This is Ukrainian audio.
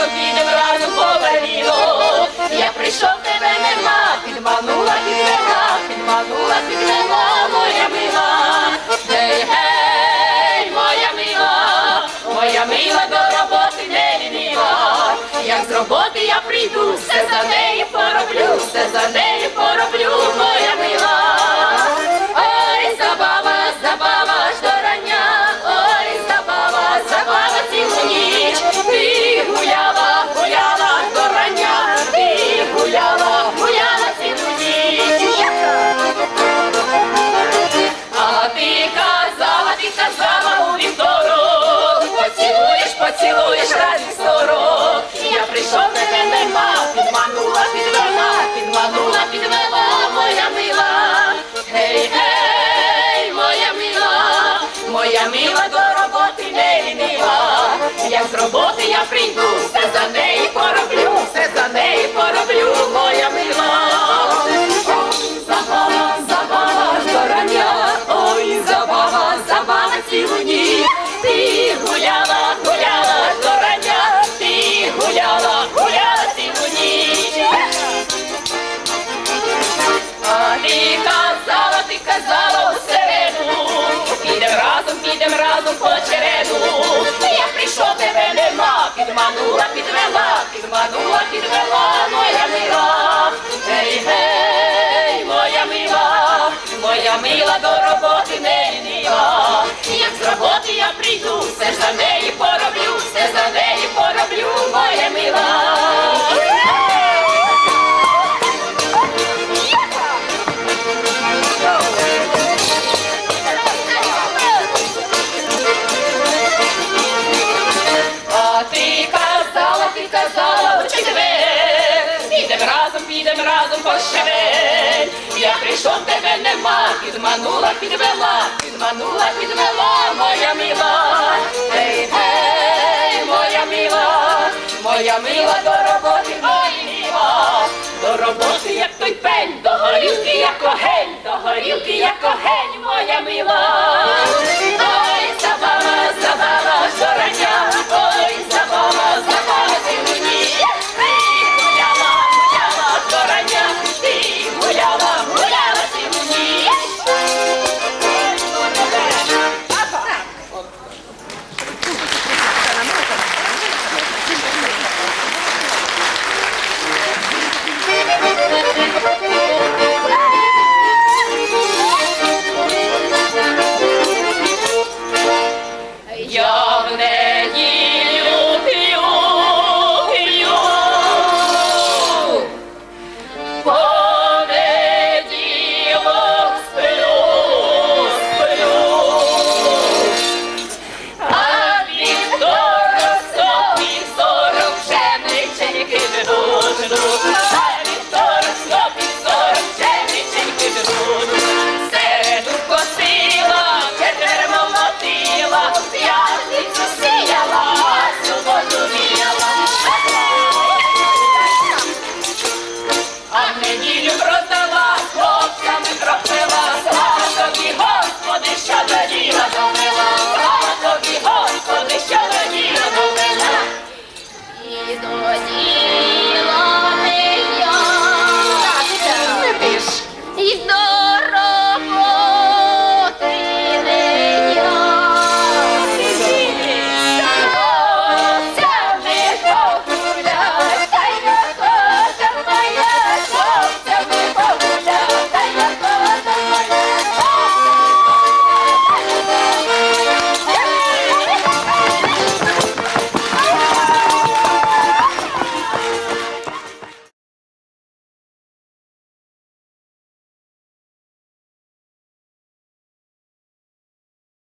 разом підемо разом повеліло. Я прийшов, тебе нема, підманула, підвела, підманула, підвела моя мила. Гей, гей, моя мила, моя мила до роботи не лініла. Як з роботи я прийду, все за неї пороблю, все за неї. Мила до роботи не лінива. Як з роботи я прийду, все за неї пороблю, разом, по череду. Я прийшов, тебе нема, підманула, підвела, підманула, підвела, моя мила. Гей, гей, моя мила, моя мила до роботи не лініва. Підем разом по щавель. Я прийшов, тебе нема, підманула, підвела, підманула, підвела, моя мила. Гей, гей, моя мила, моя мила до роботи моїва. До роботи, як той пень, до горілки, як огень, до горілки, як огень, моя мила.